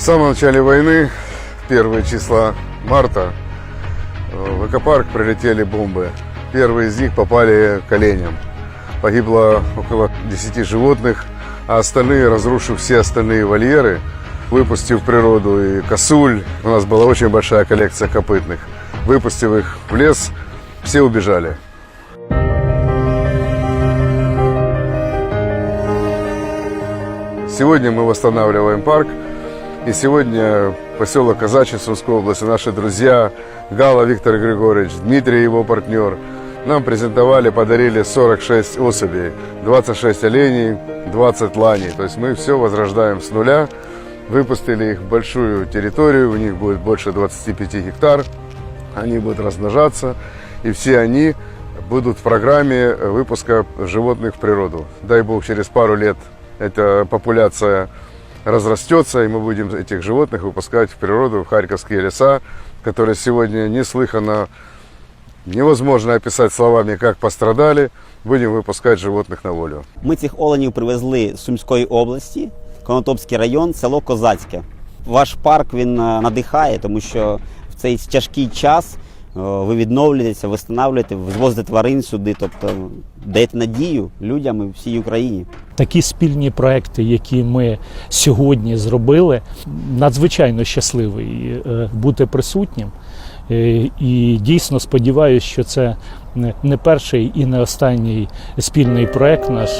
В самом начале войны, первые числа марта, в экопарк прилетели бомбы. Первые из них попали к оленям. Погибло около 10 животных, а остальные, разрушив все остальные вольеры, выпустив в природу и косуль, у нас была очень большая коллекция копытных, выпустив их в лес, все убежали. Сегодня мы восстанавливаем парк. И сегодня поселок Казачий Сумской области, наши друзья Гала Виктор Григорьевич, Дмитрий его партнер, нам презентовали, подарили 46 особей, 26 оленей, 20 ланей. То есть мы все возрождаем с нуля, выпустили их в большую территорию, у них будет больше 25 гектар, они будут размножаться, и все они будут в программе выпуска животных в природу. Дай бог, через пару лет эта популяция разрастется, и мы будем этих животных выпускать в природу, в харьковские леса, которые сегодня неслыханно, невозможно описать словами, как пострадали. Будем выпускать животных на волю. Ми цих оленів привезли з Сумської області, Конотопський район, село Козацьке. Ваш парк він е, надихає, тому що в цей тяжкий час е, ви відновлюєтеся, встановлюєте, звозите тварин сюди, тобто даєте надію людям і всій Україні. Такі спільні проекти, які ми сьогодні зробили, надзвичайно щасливий е, бути присутнім. Е, І дійсно сподіваюся, що це не- не перший і не останній спільний проект наш.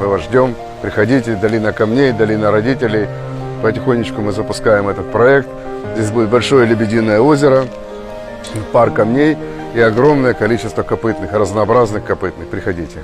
Мы вас ждем. Приходите, долина камней, долина родителей. Потихонечку мы запускаем этот проект. Здесь будет большое лебединое озеро, парк камней и огромное количество копытных, разнообразных копытных. Приходите.